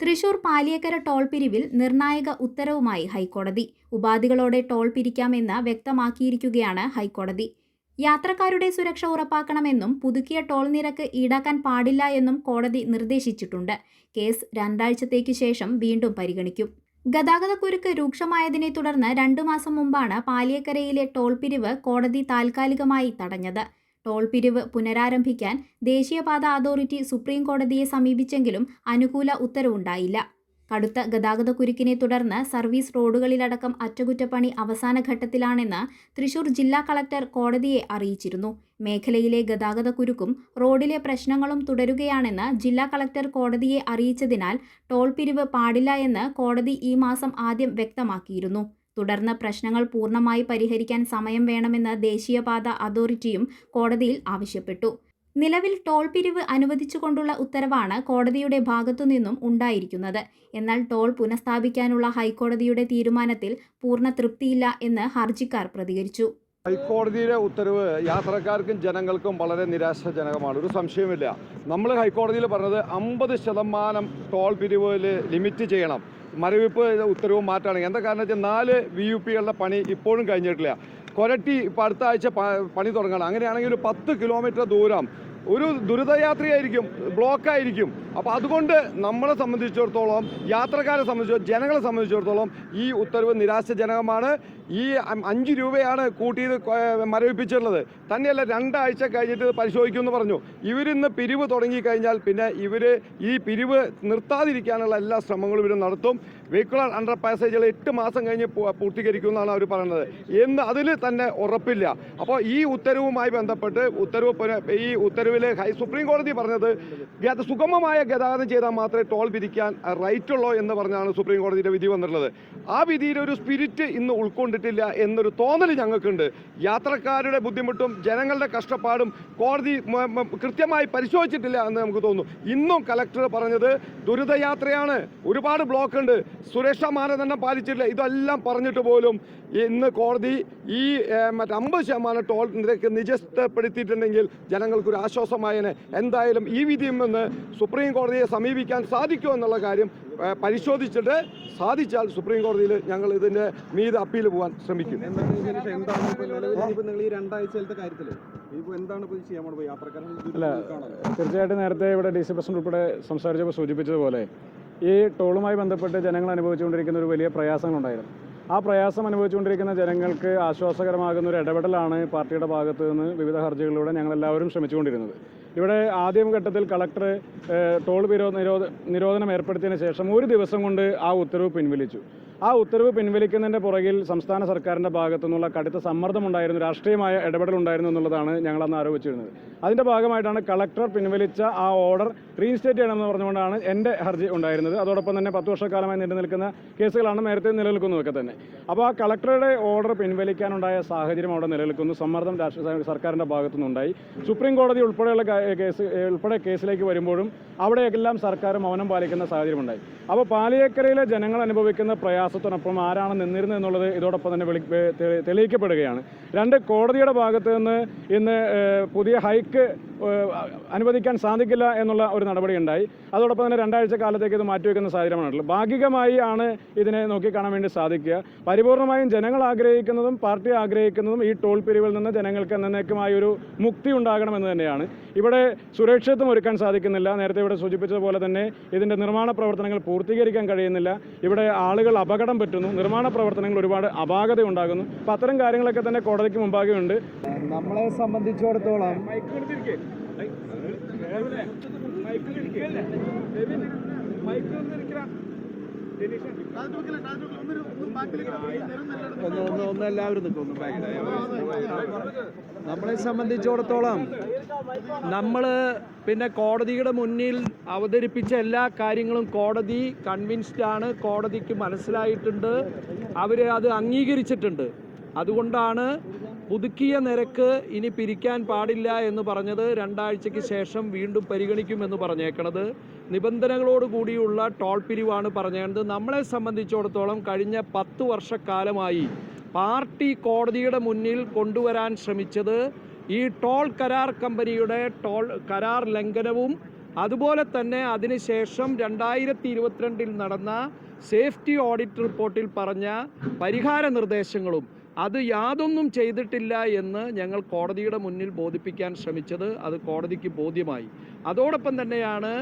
Thrissur Paliyekkara toll പിരിവിൽ നിർണായക ഉത്തരവുമായി ഹൈക്കോടതി. ഉപാധികളോടെ toll പിരിക്കാമെന്ന് വ്യക്തമാക്കിയിരിക്കുകയാണ് ഹൈക്കോടതി. യാത്രക്കാരുടെ സുരക്ഷ ഉറപ്പാക്കണമെന്നും പുതുക്കിയ ടോൾ നിരക്ക് ഈടാക്കാൻ പാടില്ല എന്നും കോടതി നിർദ്ദേശിച്ചിട്ടുണ്ട്. കേസ് രണ്ടാഴ്ചത്തേക്ക് ശേഷം വീണ്ടും പരിഗണിക്കും. ഗതാഗതക്കുരുക്ക് രൂക്ഷമായതിനെ തുടർന്ന് രണ്ടു മാസം മുമ്പാണ് പാലിയക്കരയിലെ ടോൾ പിരിവ് കോടതി താൽക്കാലികമായി തടഞ്ഞത്. ടോൾ പിരിവ് പുനരാരംഭിക്കാൻ ദേശീയപാത അതോറിറ്റി സുപ്രീം കോടതിയെ സമീപിച്ചെങ്കിലും അനുകൂല ഉത്തരവുണ്ടായില്ല. കടുത്ത ഗതാഗത കുരുക്കിനെ തുടർന്ന് സർവീസ് റോഡുകളിലടക്കം അറ്റകുറ്റപ്പണി അവസാന ഘട്ടത്തിലാണെന്ന് തൃശൂർ ജില്ലാ കളക്ടർ കോടതിയെ അറിയിച്ചിരുന്നു. മേഖലയിലെ ഗതാഗത കുരുക്കും റോഡിലെ പ്രശ്നങ്ങളും തുടരുകയാണെന്ന് ജില്ലാ കളക്ടർ കോടതിയെ അറിയിച്ചതിനാൽ ടോൾ പിരിവ് പാടില്ല എന്ന് കോടതി ഈ മാസം ആദ്യം വ്യക്തമാക്കിയിരുന്നു. തുടർന്ന് പ്രശ്നങ്ങൾ പൂർണമായി പരിഹരിക്കാൻ സമയം വേണമെന്ന് ദേശീയപാത അതോറിറ്റിയും കോടതിയിൽ ആവശ്യപ്പെട്ടു. നിലവിൽ ടോൾ പിരിവ് അനുവദിച്ചുകൊണ്ടുള്ള ഉത്തരവാണ് കോടതിയുടെ ഭാഗത്തുനിന്നും ഉണ്ടായിരിക്കുന്നത്. എന്നാൽ ടോൾ പുനഃസ്ഥാപിക്കാനുള്ള ഹൈക്കോടതിയുടെ തീരുമാനത്തിൽ പൂർണ തൃപ്തിയില്ല എന്ന് ഹർജിക്കാർ പ്രതികരിച്ചു. ഹൈക്കോടതിയുടെ ഉത്തരവ് യാത്രക്കാർക്കും ജനങ്ങൾക്കും വളരെ നിരാശാജനകമാണ്. ഒരു സംശയമില്ല നമ്മൾ ഹൈക്കോടതിയിൽ പറഞ്ഞത് അമ്പത് ശതമാനം ടോൾ പിരിവിൽ ലിമിറ്റ് ചെയ്യണം. മരവിപ്പ് ഉത്തരവ് മാറ്റുകയാണെങ്കിൽ എന്താ കാരണം വെച്ചാൽ നാല് വി യു പികളുടെ പണി ഇപ്പോഴും കഴിഞ്ഞിട്ടില്ല. കൊരട്ടി ഇപ്പോൾ അടുത്ത ആഴ്ച പണി തുടങ്ങണം. അങ്ങനെയാണെങ്കിൽ ഒരു പത്ത് കിലോമീറ്റർ ദൂരം. ഒരു ദുരിതയാത്രയായിരിക്കും ബ്ലോക്കായിരിക്കും. അപ്പോൾ അതുകൊണ്ട് നമ്മളെ സംബന്ധിച്ചിടത്തോളം യാത്രക്കാരെ സംബന്ധിച്ചിടത്തോളം ജനങ്ങളെ സംബന്ധിച്ചിടത്തോളം ഈ ഉത്തരവ് നിരാശജനകമാണ്. ഈ അഞ്ച് രൂപയാണ് കൂട്ടിയത് മരവിപ്പിച്ചിട്ടുള്ളത്. തന്നെയല്ല രണ്ടാഴ്ച കഴിഞ്ഞിട്ട് പരിശോധിക്കുമെന്ന് പറഞ്ഞു. ഇവരിന്ന് പിരിവ് തുടങ്ങിക്കഴിഞ്ഞാൽ പിന്നെ ഇവർ ഈ പിരിവ് നിർത്താതിരിക്കാനുള്ള എല്ലാ ശ്രമങ്ങളും ഇവർ നടത്തും. വെഹിക്കുലർ അണ്ടർ പാസേജുകൾ എട്ട് മാസം കഴിഞ്ഞ് പൂർത്തീകരിക്കും എന്നാണ് അവർ പറയുന്നത്. എന്ന് അതിൽ തന്നെ ഉറപ്പില്ല. അപ്പോൾ ഈ ഉത്തരവുമായി ബന്ധപ്പെട്ട് ഉത്തരവ് ഈ ഉത്തരവിൽ ഹൈ സുപ്രീം കോടതി പറഞ്ഞത് സുഗമമായ ഗതാഗതം ചെയ്താൽ മാത്രമേ ടോൾ പിരിക്കാൻ റൈറ്റ് ഉള്ളൂ എന്ന് പറഞ്ഞാണ് സുപ്രീം കോടതിയുടെ വിധി വന്നിട്ടുള്ളത്. ആ വിധിയുടെ ഒരു സ്പിരിറ്റ് ഇന്ന് ഉൾക്കൊണ്ടിട്ടില്ല എന്നൊരു തോന്നൽ ഞങ്ങൾക്കുണ്ട്. യാത്രക്കാരുടെ ബുദ്ധിമുട്ടും ജനങ്ങളുടെ കഷ്ടപ്പാടും കോടതി കൃത്യമായി പരിശോധിച്ചിട്ടില്ല എന്ന് നമുക്ക് തോന്നുന്നു. ഇന്നും കലക്ടർ പറഞ്ഞത് ദുരിതയാത്രയാണ്. ഒരുപാട് ബ്ലോക്ക് ഉണ്ട്. സുരക്ഷാ മാനദണ്ഡം പാലിച്ചിട്ടില്ല. ഇതെല്ലാം പറഞ്ഞിട്ട് പോലും ഇന്ന് കോടതി ഈ മറ്റേ അമ്പത് ശതമാനം ടോൾ നിരക്ക് നിജസ്ഥപ്പെടുത്തിയിട്ടുണ്ടെങ്കിൽ ജനങ്ങൾക്കൊരു ആശ്വാസമായനെ. എന്തായാലും ഈ വിധിയിൽ നിന്ന് സുപ്രീം കോടതിയെ സമീപിക്കാൻ സാധിക്കുമോ എന്നുള്ള കാര്യം പരിശോധിച്ചിട്ട് സാധിച്ചാൽ സുപ്രീം കോടതിയിൽ ഞങ്ങൾ ഇതിന്റെ മീത് അപ്പീൽ പോകാൻ ശ്രമിക്കും. അല്ല തീർച്ചയായിട്ടും നേരത്തെ ഇവിടെ ഡി സി പ്രസിഡന്റ് ഉൾപ്പെടെ സംസാരിച്ചപ്പോൾ സൂചിപ്പിച്ചതുപോലെ ഈ ടോളുമായി ബന്ധപ്പെട്ട് ജനങ്ങൾ അനുഭവിച്ചുകൊണ്ടിരിക്കുന്ന ഒരു വലിയ പ്രയാസങ്ങളുണ്ടായിരുന്നു. ആ പ്രയാസം അനുഭവിച്ചുകൊണ്ടിരിക്കുന്ന ജനങ്ങൾക്ക് ആശ്വാസകരമാകുന്ന ഒരു ഇടപെടലാണ് പാർട്ടിയുടെ ഭാഗത്തു നിന്ന് വിവിധ ഹർജികളിലൂടെ ഞങ്ങൾ എല്ലാവരും ശ്രമിച്ചുകൊണ്ടിരുന്നത്. ഇവിടെ ആദ്യം ഘട്ടത്തിൽ കളക്ടർ ടോൾ നിരോധ നിരോധനം ഏർപ്പെടുത്തിയതിന് ശേഷം ഒരു ദിവസം കൊണ്ട് ആ ഉത്തരവ് പിൻവലിച്ചു. ആ ഉത്തരവ് പിൻവലിക്കുന്നതിന്റെ പുറകിൽ സംസ്ഥാന സർക്കാരിന്റെ ഭാഗത്തു നിന്നുള്ള കടുത്ത സമ്മർദ്ദമുണ്ടായിരുന്നു രാഷ്ട്രീയമായ ഇടപെടലുണ്ടായിരുന്നു എന്നുള്ളതാണ് ഞങ്ങളന്ന് ആരോപിച്ചിരുന്നത്. അതിന്റെ ഭാഗമായിട്ടാണ് കളക്ടർ പിൻവലിച്ച ആ ഓർഡർ റീഇൻസ്റ്റേറ്റ് ചെയ്യണമെന്ന് പറഞ്ഞുകൊണ്ടാണ് എന്റെ ഹർജി ഉണ്ടായിരുന്നത്. അതോടൊപ്പം തന്നെ പത്ത് വർഷക്കാലമായി നീണ്ടു നിൽക്കുന്ന കേസുകളാണ് നേരത്തെ നിലനിൽക്കുന്നതൊക്കെ തന്നെ. അപ്പോൾ ആ കളക്ടറുടെ ഓർഡർ പിൻവലിക്കാനുണ്ടായ സാഹചര്യം അവിടെ നിലനിൽക്കുന്നു. സമ്മർദ്ദം രാഷ്ട്രീയ സർക്കാരിന്റെ ഭാഗത്തുനിന്നുണ്ടായി. സുപ്രീം കോടതി ഉൾപ്പെടെയുള്ള കേസ് ഉൾപ്പെടെ കേസിലേക്ക് വരുമ്പോഴും അവിടെയെല്ലാം സർക്കാർ മൗനം പാലിക്കുന്ന സാഹചര്യമുണ്ടായി. അപ്പോൾ പാലിയേക്കരയിലെ ജനങ്ങൾ അനുഭവിക്കുന്ന പ്രയാസത്തിനൊപ്പം ആരാണ് നിന്നിരുന്നത് എന്നുള്ളത് ഇതോടൊപ്പം തന്നെ വെളി തെളിയിക്കപ്പെടുകയാണ്. രണ്ട് കോടതിയുടെ ഭാഗത്ത് നിന്ന് ഇന്ന് പുതിയ ഹൈക്ക് അനുവദിക്കാൻ സാധിക്കില്ല എന്നുള്ള ഒരു നടപടി ഉണ്ടായി. അതോടൊപ്പം തന്നെ രണ്ടാഴ്ച കാലത്തേക്ക് ഇത് മാറ്റിവെക്കുന്ന സാഹചര്യമാണുള്ളത്. ഭാഗികമായി ആണ് ഇതിനെ നോക്കിക്കാണാൻ വേണ്ടി സാധിക്കുക. പരിപൂർണമായും ജനങ്ങൾ ആഗ്രഹിക്കുന്നതും പാർട്ടി ആഗ്രഹിക്കുന്നതും ഈ ടോൾ പിരിവിൽ നിന്ന് ജനങ്ങൾക്ക് എന്നേക്കുമായ ഒരു മുക്തി ഉണ്ടാകണമെന്ന് തന്നെയാണ്. ഇവിടെ സുരക്ഷിതത്വം ഒരുക്കാൻ സാധിക്കുന്നില്ല. നേരത്തെ ഇവിടെ സൂചിപ്പിച്ചതുപോലെ തന്നെ ഇതിന്റെ നിർമ്മാണ പ്രവർത്തനങ്ങൾ പൂർത്തീകരിക്കാൻ കഴിയുന്നില്ല. ഇവിടെ ആളുകൾ അപകടം പറ്റുന്നു. നിർമ്മാണ പ്രവർത്തനങ്ങൾ ഒരുപാട് അപാകത ഉണ്ടാകുന്നു. അപ്പം അത്തരം കാര്യങ്ങളൊക്കെ തന്നെ കോടതിക്ക് മുമ്പാകെ ഉണ്ട് നമ്മളെ സംബന്ധിച്ചിടത്തോളം ഒന്ന് ഒന്ന് ഒന്ന് എല്ലാവരും നമ്മളെ സംബന്ധിച്ചിടത്തോളം നമ്മൾ പിന്നെ കോടതിയുടെ മുന്നിൽ അവതരിപ്പിച്ച എല്ലാ കാര്യങ്ങളും കോടതി കൺവിൻസ്ഡ് ആണ്. കോടതിക്ക് മനസ്സിലായിട്ടുണ്ട്. അവർ അത് അംഗീകരിച്ചിട്ടുണ്ട്. അതുകൊണ്ടാണ് പുതുക്കിയ നിരക്ക് ഇനി പിരിക്കാൻ പാടില്ല എന്ന് പറഞ്ഞത് രണ്ടാഴ്ചയ്ക്ക് ശേഷം വീണ്ടും പരിഗണിക്കുമെന്ന് പറഞ്ഞേക്കണത്. നിബന്ധനകളോട് കൂടിയുള്ള ടോൾ പിരിവാണ് പറഞ്ഞേക്കുന്നത് നമ്മളെ സംബന്ധിച്ചിടത്തോളം കഴിഞ്ഞ പത്ത് വർഷക്കാലമായി പാർട്ടി കോടതിയുടെ മുന്നിൽ കൊണ്ടുവരാൻ ശ്രമിച്ചത് ഈ ടോൾ കരാർ കമ്പനിയുടെ ടോൾ കരാർ ലംഘനവും അതുപോലെ തന്നെ അതിനുശേഷം രണ്ടായിരത്തി ഇരുപത്തിരണ്ടിൽ നടന്ന സേഫ്റ്റി ഓഡിറ്റ് റിപ്പോർട്ടിൽ പറഞ്ഞ പരിഹാര നിർദ്ദേശങ്ങളും അത് യാതൊന്നും ചെയ്തിട്ടില്ല എന്ന് ഞങ്ങൾ കോടതിയുടെ മുന്നിൽ ബോധിപ്പിക്കാൻ ശ്രമിച്ചത് അത് കോടതിക്ക് ബോധ്യമായി. അതോടൊപ്പം തന്നെയാണ്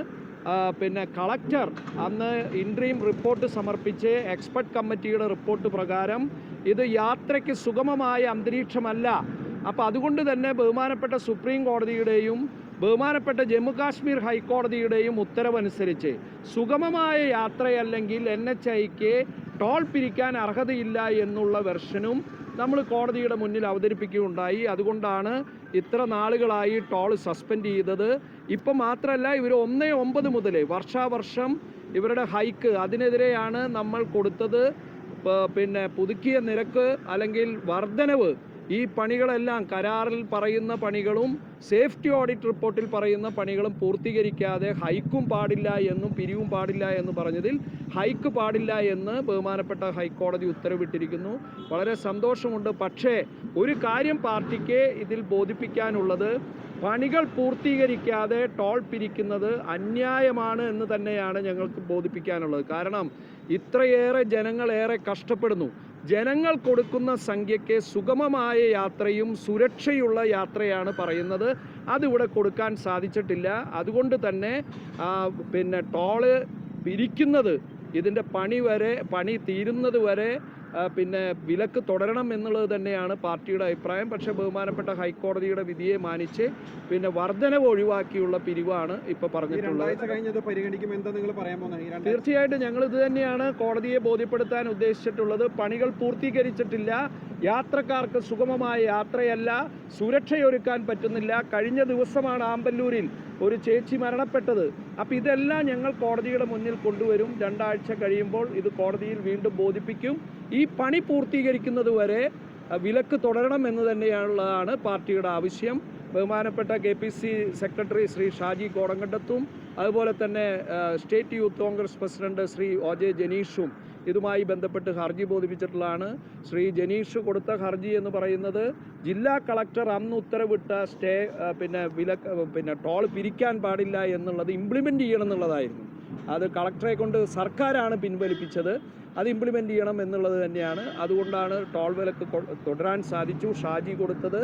പിന്നെ കളക്ടർ അന്ന് ഇൻട്രീം റിപ്പോർട്ട് സമർപ്പിച്ച് എക്സ്പെർട്ട് കമ്മിറ്റിയുടെ റിപ്പോർട്ട് പ്രകാരം ഇത് യാത്രയ്ക്ക് സുഗമമായ അന്തരീക്ഷമല്ല. അപ്പോൾ അതുകൊണ്ട് തന്നെ ബഹുമാനപ്പെട്ട സുപ്രീം കോടതിയുടെയും ബഹുമാനപ്പെട്ട ജമ്മു കാശ്മീർ ഹൈക്കോടതിയുടെയും ഉത്തരവനുസരിച്ച് സുഗമമായ യാത്രയല്ലെങ്കിൽ എൻ എച്ച് ഐക്ക് ടോൾ പിരിക്കാൻ അർഹതയില്ല എന്നുള്ള വെർഷനും നമ്മൾ കോടതിയുടെ മുന്നിൽ അവതരിപ്പിക്കുകയുണ്ടായി. അതുകൊണ്ടാണ് ഇത്ര നാളുകളായി ടോൾ സസ്പെൻഡ് ചെയ്തത്. ഇപ്പം മാത്രമല്ല ഇവർ ഒന്നേ ഒമ്പത് മുതൽ വർഷാവർഷം ഇവരുടെ ഹൈക്ക് അതിനെതിരെയാണ് നമ്മൾ കൊടുത്തത്. പിന്നെ പുതുക്കിയ നിരക്ക് അല്ലെങ്കിൽ വർധനവ് ഈ പണികളെല്ലാം കരാറിൽ പറയുന്ന പണികളും സേഫ്റ്റി ഓഡിറ്റ് റിപ്പോർട്ടിൽ പറയുന്ന പണികളും പൂർത്തീകരിക്കാതെ ഹൈക്കും പാടില്ല എന്നും പിരിവും പാടില്ല എന്ന് പറഞ്ഞതിൽ ഹൈക്ക് പാടില്ല എന്ന് ബഹുമാനപ്പെട്ട ഹൈക്കോടതി ഉത്തരവിട്ടിരിക്കുന്നു. വളരെ സന്തോഷമുണ്ട്. പക്ഷേ ഒരു കാര്യം പാർട്ടിക്ക് ഇതിൽ ബോധിപ്പിക്കാനുള്ളത് പണികൾ പൂർത്തീകരിക്കാതെ ടോൾ പിരിക്കുന്നത് അന്യായമാണ് എന്ന് തന്നെയാണ് ഞങ്ങൾക്ക് ബോധിപ്പിക്കാനുള്ളത്. കാരണം ഇത്രയേറെ ജനങ്ങൾ ഏറെ കഷ്ടപ്പെടുന്നു. ജനങ്ങൾ കൊടുക്കുന്ന സംഖ്യയ്ക്ക് സുഗമമായ യാത്രയും സുരക്ഷയുള്ള യാത്രയാണ് പറയുന്നത്. അതിവിടെ കൊടുക്കാൻ സാധിച്ചിട്ടില്ല. അതുകൊണ്ട് തന്നെ പിന്നെ ടോൾ പിരിക്കുന്നത് ഇതിന്റെ പണി വരെ പണി തീരുന്നത് വരെ പിന്നെ വിലക്ക് തുടരണം എന്നുള്ളത് തന്നെയാണ് പാർട്ടിയുടെ അഭിപ്രായം. പക്ഷെ ബഹുമാനപ്പെട്ട ഹൈക്കോടതിയുടെ വിധിയെ മാനിച്ച് പിന്നെ വർധനവ് ഒഴിവാക്കിയുള്ള പിരിവാണ് ഇപ്പോൾ പറഞ്ഞിട്ടുള്ളത്. തീർച്ചയായിട്ടും ഞങ്ങൾ ഇത് തന്നെയാണ് കോടതിയെ ബോധ്യപ്പെടുത്താൻ ഉദ്ദേശിച്ചിട്ടുള്ളത്. പണികൾ പൂർത്തീകരിച്ചിട്ടില്ല. യാത്രക്കാർക്ക് സുഗമമായ യാത്രയല്ല സുരക്ഷയൊരുക്കാൻ പറ്റുന്നില്ല. കഴിഞ്ഞ ദിവസമാണ് ആമ്പല്ലൂരിൽ ഒരു ചേച്ചി മരണപ്പെട്ടത്. അപ്പോൾ ഇതെല്ലാം ഞങ്ങൾ കോടതിയുടെ മുന്നിൽ കൊണ്ടുവരും. രണ്ടാഴ്ച കഴിയുമ്പോൾ ഇത് കോടതിയിൽ വീണ്ടും ബോധിപ്പിക്കും. ഈ പണി പൂർത്തീകരിക്കുന്നത് വരെ വിലക്ക് തുടരണം എന്ന് തന്നെയാണുള്ളതാണ് പാർട്ടിയുടെ ആവശ്യം. ബഹുമാനപ്പെട്ട K P C secretary Shri Shaji കോടങ്കണ്ടത്തും അതുപോലെ തന്നെ state youth Congress president Shri O J ജനീഷും ഇതുമായി ബന്ധപ്പെട്ട് ഹർജി ബോധിപ്പിച്ചിട്ടുള്ളതാണ്. ശ്രീ ജനീഷ് കൊടുത്ത ഹർജി എന്ന് പറയുന്നത് ജില്ലാ കളക്ടർ അന്ന് ഉത്തരവിട്ട സ്റ്റേ പിന്നെ വില പിന്നെ ടോൾ പിരിക്കാൻ പാടില്ല എന്നുള്ളത് ഇംപ്ലിമെന്റ് ചെയ്യണം എന്നുള്ളതായിരുന്നു. അത് കളക്ടറെ കൊണ്ട് സർക്കാരാണ് പിൻവലിപ്പിച്ചത്. അത് ഇംപ്ലിമെന്റ് ചെയ്യണം എന്നുള്ളത് തന്നെയാണ്. അതുകൊണ്ടാണ് ടോൾ വിലക്ക് തുടരാൻ സാധിച്ചു. ഷാജി കൊടുത്തത്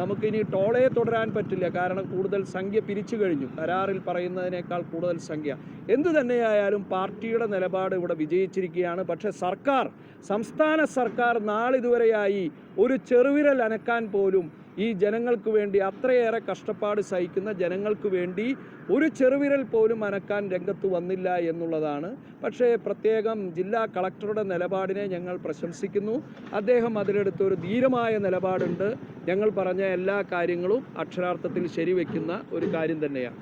നമുക്കിനി ടോളേ തുടരാൻ പറ്റില്ല. കാരണം കൂടുതൽ സംഖ്യ പിരിച്ചു കഴിഞ്ഞു. കരാറിൽ പറയുന്നതിനേക്കാൾ കൂടുതൽ സംഖ്യ. എന്തു തന്നെയായാലും പാർട്ടിയുടെ നിലപാട് ഇവിടെ വിജയിച്ചിരിക്കുകയാണ്. പക്ഷേ സർക്കാർ സംസ്ഥാന സർക്കാർ നാളിതുവരെയായി ഒരു ചെറുവിരൽ അനക്കാൻ പോലും ഈ ജനങ്ങൾക്ക് വേണ്ടി അത്രയേറെ കഷ്ടപ്പാട് സഹിക്കുന്ന ജനങ്ങൾക്ക് വേണ്ടി ഒരു ചെറുവിരൽ പോലും അനക്കാൻ രംഗത്ത് വന്നില്ല എന്നുള്ളതാണ്. പക്ഷേ പ്രത്യേകം ജില്ലാ കളക്ടറുടെ നിലപാടിനെ ഞങ്ങൾ പ്രശംസിക്കുന്നു. അദ്ദേഹം അതിലെടുത്ത ഒരു ധീരമായ നിലപാടുണ്ട്. ഞങ്ങൾ പറഞ്ഞ എല്ലാ കാര്യങ്ങളും അക്ഷരാർത്ഥത്തിൽ ശരിവെക്കുന്ന ഒരു കാര്യം തന്നെയാണ്.